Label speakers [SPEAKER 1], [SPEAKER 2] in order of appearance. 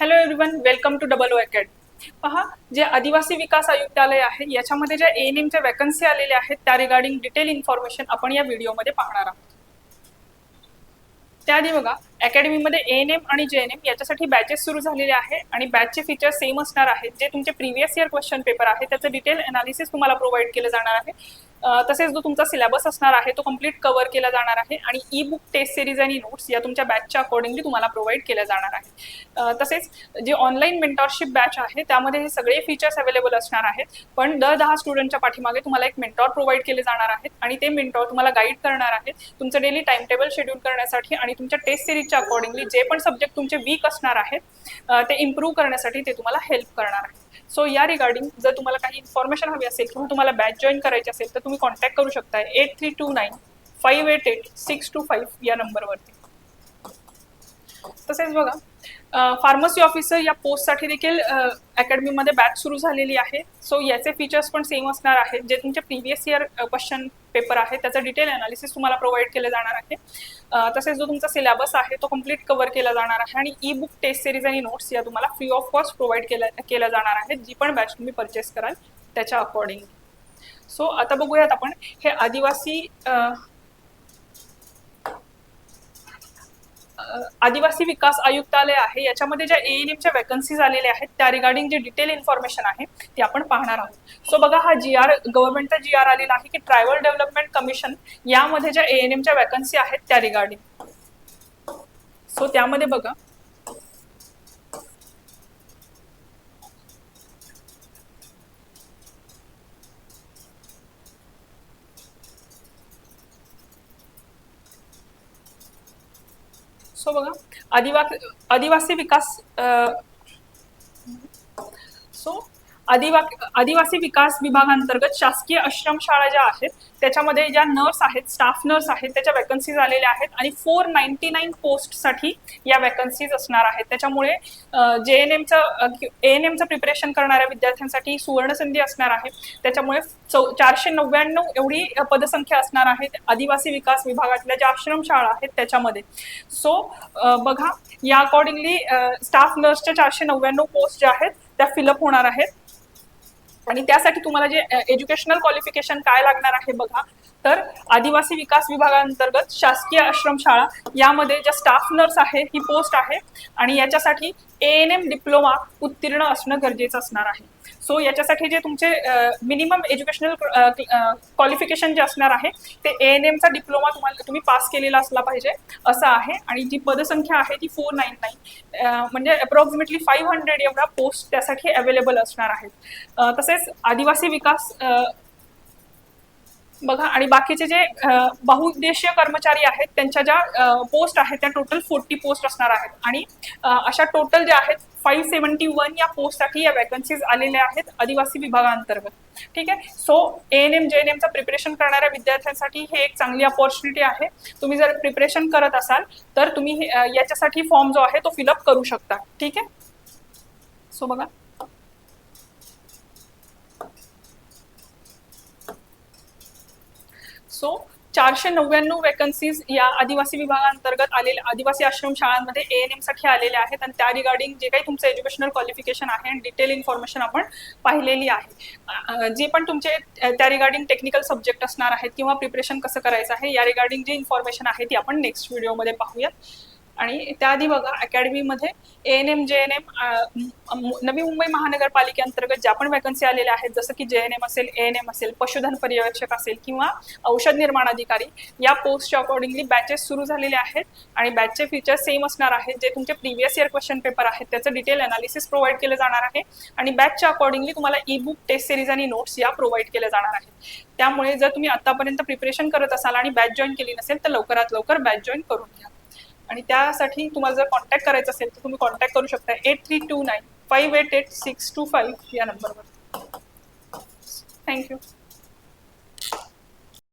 [SPEAKER 1] Hello everyone welcome to double O academy पहा जे आदिवासी विकास आयुक्तालय आहे याच्यामध्ये ज्या एन एमच्या वॅकन्सी आलेल्या आहेत त्या रिगार्डिंग डिटेल इन्फॉर्मेशन आपण या व्हिडिओमध्ये पाहणार आहोत. त्याआधी बघा अकॅडमीमध्ये ए एन एम आणि जे एन एम याच्यासाठी बॅचेस सुरू झालेले आहे आणि बॅचचे फीचर्स सेम असणार आहेत. जे तुमचे प्रिव्हियस इयर क्वेश्चन पेपर आहे त्याचं डिटेल अनालिसिस तुम्हाला प्रोव्हाइड केलं जाणार आहे. तसेच जो तुमचा सिलेबस असणार आहे तो कंप्लीट कव्हर केला जाणार आहे आणि ई बुक टेस्ट सिरीज आणि नोट्स या तुमच्या बॅचच्या अकॉर्डिंगली तुम्हाला प्रोव्हाइड केल्या जाणार आहे तसेच जे ऑनलाईन मेंटॉरशिप बॅच आहे त्यामध्ये हे सगळे फीचर्स अवेलेबल असणार आहेत. पण दर दहा स्टुडंटच्या पाठीमागे तुम्हाला एक मेंटॉर प्रोव्हाइड केले जाणार आहेत आणि ते मेंटॉर तुम्हाला गाईड करणार आहेत तुमचं डेली टाइम टेबल शेड्यूल करण्यासाठी आणि तुमच्या टेस्ट सिरीजच्या अकॉर्डिंगली जे पण सब्जेक्ट तुमचे वीक असणार आहेत ते इम्प्रूव्ह करण्यासाठी ते तुम्हाला हेल्प करणार आहे सो या रिगार्डिंग जर तुम्हाला काही इन्फॉर्मेशन हवी असेल किंवा तुम्हाला बॅच जॉईन करायची असेल तर तुम्ही कॉन्टॅक्ट करू शकता eight three two nine five eight eight six two five या नंबरवरती तसेच बघा फार्मसी ऑफिसर या पोस्टसाठी देखील अकॅडमीमध्ये बॅच सुरू झालेली आहे. सो याचे फीचर्स पण सेम असणार आहेत. जे तुमचे प्रिव्हियस इयर क्वेश्चन पेपर आहे त्याचं डिटेल अनालिसिस तुम्हाला प्रोव्हाइड केलं जाणार आहे. तसेच जो तुमचा सिलेबस आहे तो कंप्लीट कव्हर केला जाणार आहे. आणि ई बुक टेस्ट सिरीज आणि नोट्स या तुम्हाला फ्री ऑफ कॉस्ट प्रोव्हाइड केल्या केल्या जाणार आहेत जी पण बॅच तुम्ही परचेस कराल त्याच्या अकॉर्डिंग सो आता बघूयात आपण हे आदिवासी आदिवासी विकास आयुक्तालय आहे. याच्यामध्ये ज्या ए एन वॅकन्सीज आलेल्या आहेत त्या रिगार्डिंग जे डिटेल इन्फॉर्मेशन आहे ती आपण पाहणार आहोत. सो बघा हा जी आर गव्हर्नमेंटचा जी आर आलेला आहे की ट्रायबल डेव्हलपमेंट कमिशन यामध्ये ज्या एएनएमच्या वॅकन्सी आहेत त्या रिगार्डिंग सो त्यामध्ये बघा सो बघा आदिवासी आदिवासी विकास सो आदिवा आदिवासी विकास विभागांतर्गत शासकीय आश्रमशाळा ज्या आहेत त्याच्यामध्ये ज्या नर्स आहेत स्टाफ नर्स आहेत त्याच्या वॅकन्सीज आलेल्या आहेत आणि फोर नाईन्टी नाईन पोस्टसाठी या वॅकन्सीज असणार आहेत. त्याच्यामुळे जे एन एमचं ए एन एमचं प्रिपरेशन करणाऱ्या विद्यार्थ्यांसाठी सुवर्णसंधी असणार आहे. त्याच्यामुळे चौ चारशे नव्याण्णव एवढी पदसंख्या असणार आहे आदिवासी विकास विभागातल्या ज्या आश्रमशाळा आहेत त्याच्यामध्ये. सो बघा या अकॉर्डिंगली स्टाफ नर्सच्या चारशे नव्याण्णव पोस्ट ज्या आहेत त्या फिलअप होणार आहेत. आणि त्यासाठी तुम्हाला जे एज्युकेशनल क्वालिफिकेशन काय लागणार आहे बघा. तर आदिवासी विकास विभागांतर्गत शासकीय आश्रमशाळा यामध्ये ज्या स्टाफ नर्स आहे ही पोस्ट आहे. आणि याच्यासाठी ए एन एम डिप्लोमा उत्तीर्ण असणं गरजेचं असणार आहे. सो याच्यासाठी जे तुमचे मिनिमम एज्युकेशनल क्वालिफिकेशन जे असणार आहे ते ए एन एमचा डिप्लोमा तुम्हाला तुम्ही पास केलेला असला पाहिजे असं आहे. आणि जी पदसंख्या आहे ती फोर नाईन नाईन म्हणजे अप्रॉक्सिमेटली फाईव्ह हंड्रेड एवढा पोस्ट त्यासाठी अवेलेबल असणार आहेत. तसेच आदिवासी विकास बघा आणि बाकीचे जे बहुउद्देशीय कर्मचारी आहेत त्यांच्या ज्या पोस्ट आहेत त्या टोटल फोर्टी पोस्ट असणार आहेत. आणि अशा टोटल ज्या आहेत फाईव्ह सेव्हन्टी वन या पोस्टसाठी या वॅकन्सीज आलेल्या आहेत आदिवासी विभागांतर्गत. ठीक आहे? So A N M G N एमचं preparation करणाऱ्या विद्यार्थ्यांसाठी हे एक चांगली अपॉर्च्युनिटी आहे. तुम्ही जर प्रिपरेशन करत असाल तर तुम्ही याच्यासाठी फॉर्म जो आहे तो फिलअप करू शकता. ठीक आहे? सो बघा. सो चारशे नव्याण्णव वेकन्सीज या आदिवासी विभागांतर्गत आलेल्या आदिवासी आश्रम शाळांमध्ये ए एन एमसाठी आलेल्या आहेत. आणि त्या रिगार्डिंग जे काही तुमचं एज्युकेशनल क्वालिफिकेशन आहे आणि डिटेल इन्फॉर्मेशन आपण पाहिलेली आहे. जे पण तुमचे त्या रिगार्डिंग टेक्निकल सब्जेक्ट असणार आहेत किंवा प्रिपरेशन कसं करायचं आहे या रिगार्डिंग जे इन्फॉर्मेशन आहे ती आपण नेक्स्ट व्हिडिओमध्ये पाहूयात. आणि त्याआधी बघा अकॅडमीमध्ये A N M G N M Navi Mumbai महानगरपालिकेअंतर्गत ज्या पण वॅकन्सी आलेल्या आहेत जसं की जे एन एम असेल ए एन एम असेल पशुधन पर्यवेक्षक असेल किंवा औषध निर्माण अधिकारी या पोस्टच्या अकॉर्डिंगली बॅचेस सुरू झालेले आहेत आणि बॅचचे फीचर्स सेम असणार आहेत जे तुमचे प्रिव्हियस इयर क्वेश्चन पेपर आहेत. त्याचं डिटेल अनालिसिस प्रोव्हाइड केलं जाणार आहे आणि बॅचच्या अकॉर्डिंगली तुम्हाला ई बुक टेस्ट सिरीज आणि नोट्स या प्रोव्हाइड केल्या जाणार आहेत. त्यामुळे जर तुम्ही आतापर्यंत प्रिपरेशन करत असाल आणि बॅच जॉईन केली नसेल तर लवकरात लवकर बॅच जॉईन करून घ्या. आणि त्यासाठी तुम्हाला जर कॉन्टॅक्ट करायचं असेल तर तुम्ही कॉन्टॅक्ट करू शकता. Eight three two nine five eight eight six two five या नंबरवर थँक्यू